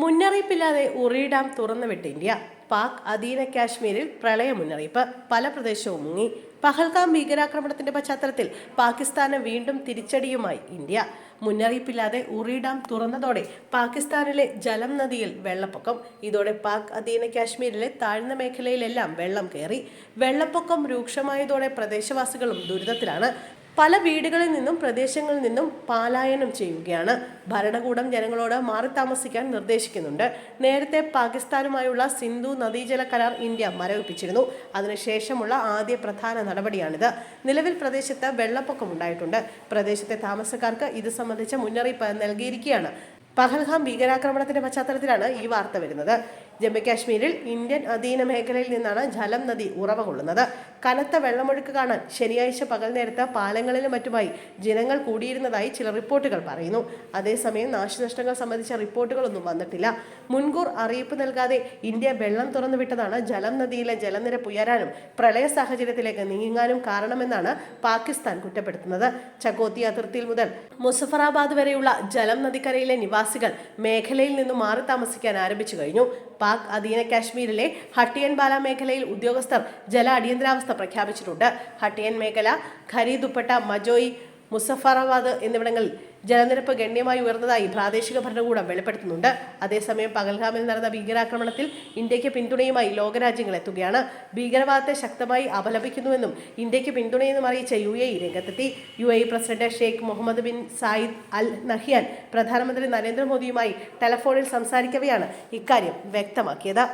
മുന്നറിയിപ്പില്ലാതെ Uri dam തുറന്നുവിട്ട് India Pak അധീന കാശ്മീരിൽ പ്രളയ മുന്നറിയിപ്പ്. പല പ്രദേശവും മുങ്ങി. പഹൽഗാം ഭീകരാക്രമണത്തിന്റെ പശ്ചാത്തലത്തിൽ പാകിസ്ഥാന് വീണ്ടും തിരിച്ചടിയുമായി ഇന്ത്യ. മുന്നറിയിപ്പില്ലാതെ ഉറി ഡാം തുറന്നതോടെ പാകിസ്ഥാനിലെ ജലം നദിയിൽ വെള്ളപ്പൊക്കം. ഇതോടെ പാക് അധീന കാശ്മീരിലെ താഴ്ന്ന മേഖലയിലെല്ലാം വെള്ളം കയറി. വെള്ളപ്പൊക്കം രൂക്ഷമായതോടെ പ്രദേശവാസികളും ദുരിതത്തിലാണ്. പല വീടുകളിൽ നിന്നും പ്രദേശങ്ങളിൽ നിന്നും പാലായനം ചെയ്യുകയാണ്. ഭരണകൂടം ജനങ്ങളോട് മാറി താമസിക്കാൻ നിർദ്ദേശിക്കുന്നുണ്ട്. നേരത്തെ പാകിസ്ഥാനുമായുള്ള സിന്ധു നദീജല കരാർ ഇന്ത്യ മരവിപ്പിച്ചിരുന്നു. അതിനുശേഷമുള്ള ആദ്യ പ്രധാന നടപടിയാണിത്. നിലവിൽ പ്രദേശത്ത് വെള്ളപ്പൊക്കം ഉണ്ടായിട്ടുണ്ട്. പ്രദേശത്തെ താമസക്കാർക്ക് ഇത് സംബന്ധിച്ച മുന്നറിയിപ്പ് നൽകിയിരിക്കുകയാണ്. പഹൽഗാം ഭീകരാക്രമണത്തിന്റെ പശ്ചാത്തലത്തിലാണ് ഈ വാർത്ത വരുന്നത്. ജമ്മു കാശ്മീരിൽ ഇന്ത്യൻ അധീന മേഖലയിൽ നിന്നാണ് ജലം നദി ഉറവ കൊള്ളുന്നത് കനത്ത വെള്ളമൊഴുക്ക് കാണാൻ ശനിയാഴ്ച പകൽ നേരത്ത് പാലങ്ങളിലും മറ്റുമായി ജനങ്ങൾ കൂടിയിരുന്നതായി ചില റിപ്പോർട്ടുകൾ പറയുന്നു. അതേസമയം നാശനഷ്ടങ്ങൾ സംബന്ധിച്ച റിപ്പോർട്ടുകളൊന്നും വന്നിട്ടില്ല. മുൻകൂർ അറിയിപ്പ് നൽകാതെ ഇന്ത്യ വെള്ളം തുറന്നുവിട്ടതാണ് ജലം നദിയിലെ ജലനിരപ്പ് ഉയരാനും പ്രളയ സാഹചര്യത്തിലേക്ക് നീങ്ങാനും കാരണമെന്നാണ് പാകിസ്ഥാൻ കുറ്റപ്പെടുത്തുന്നത്. ചകോത്തി അതിർത്തിയിൽ മുതൽ മുസഫറാബാദ് വരെയുള്ള ജലം നദിക്കരയിലെ നിവാസികൾ മേഖലയിൽ നിന്നും മാറി താമസിക്കാൻ ആരംഭിച്ചു കഴിഞ്ഞു. പാക് അധീന കാശ്മീരിലെ ഹട്ടിയൻ ബാല മേഖലയിൽ ഉദ്യോഗസ്ഥർ ജല അടിയന്തരാവസ്ഥ പ്രഖ്യാപിച്ചിട്ടുണ്ട്. ഹട്ടിയൻ മേഖല ഖരി ദുപ്പട്ട മജോയി മുസഫറാബാദ് എന്നിവിടങ്ങളിൽ ജലനിരപ്പ് ഗണ്യമായി ഉയർന്നതായി പ്രാദേശിക ഭരണകൂടം വെളിപ്പെടുത്തുന്നുണ്ട്. അതേസമയം പകൽഗാമിൽ നടന്ന ഭീകരാക്രമണത്തിൽ ഇന്ത്യയ്ക്ക് പിന്തുണയുമായി ലോകരാജ്യങ്ങൾ എത്തുകയാണ്. ഭീകരവാദത്തെ ശക്തമായി അപലപിക്കുന്നുവെന്നും ഇന്ത്യയ്ക്ക് പിന്തുണയെന്നും അറിയിച്ച യു എ രംഗത്തെത്തി. U A president Sheikh Mohammed bin Zayed Al Nahyan പ്രധാനമന്ത്രി നരേന്ദ്രമോദിയുമായി ടെലഫോണിൽ സംസാരിക്കവെയാണ് ഇക്കാര്യം വ്യക്തമാക്കിയത്.